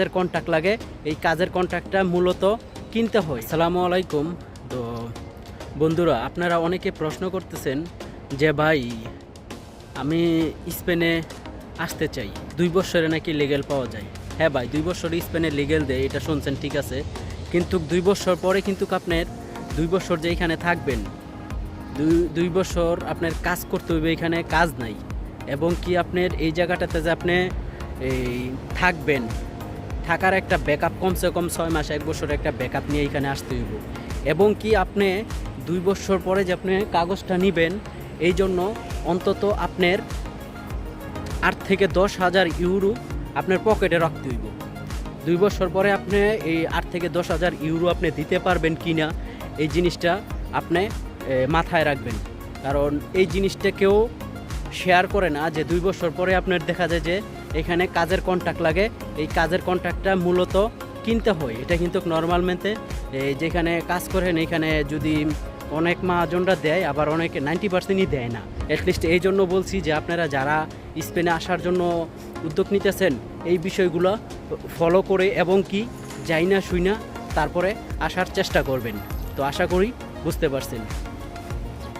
কাজের কন্ট্রাক্ট লাগে, এই কাজের কন্ট্রাক্টটা মূলত কিনতে হয়। সালামু আলাইকুম। তো বন্ধুরা, আপনারা অনেকে প্রশ্ন করতেছেন যে, ভাই, আমি স্পেনে আসতে চাই, দুই বছরে নাকি লিগেল পাওয়া যায়? হ্যাঁ ভাই, দুই বছর স্পেনে লিগেল দেয়, এটা শুনছেন, ঠিক আছে। কিন্তু দুই বছর পরে কিন্তু আপনার দুই বছর যে এখানে থাকবেন, দুই দুই বছর আপনার কাজ করতে হইবে এখানে কাজ নাই। এবং কি আপনার এই জায়গাটাতে যে আপনি এই থাকবেন থাকার একটা ব্যাকআপ কমসে কম ছয় মাস, এক বছর একটা ব্যাকআপ নিয়ে এখানে আসতে হইব। এবং কি আপনি দুই বছর পরে যে আপনি কাগজটা নেবেন, এই জন্য অন্তত আপনার আট থেকে দশ হাজার ইউরো আপনার পকেটে রাখতে হইব। দুই বছর পরে আপনি এই আট থেকে দশ হাজার ইউরো আপনি দিতে পারবেন কি না, এই জিনিসটা আপনি মাথায় রাখবেন। কারণ এই জিনিসটা কেউ শেয়ার করে না যে দুই বছর পরে আপনার দেখা যায় যে এখানে কাজের কন্ট্যাক্ট লাগে। এই কাজের কন্ট্রাক্টটা মূলত কিনতে হয়। এটা কিন্তু নর্মাল মেনতে এই যেখানে কাজ করেন, এখানে যদি অনেক মহাজনরা দেয়, আবার অনেকে নাইনটি পার্সেন্টই দেয় না। অ্যাটলিস্ট এই জন্য বলছি যে, আপনারা যারা স্পেনে আসার জন্য উদ্যোগ নিতেছেন, এই বিষয়গুলো ফলো করে এবং কি যাই না শুই না, তারপরে আসার চেষ্টা করবেন। তো আশা করি বুঝতে পারছেন।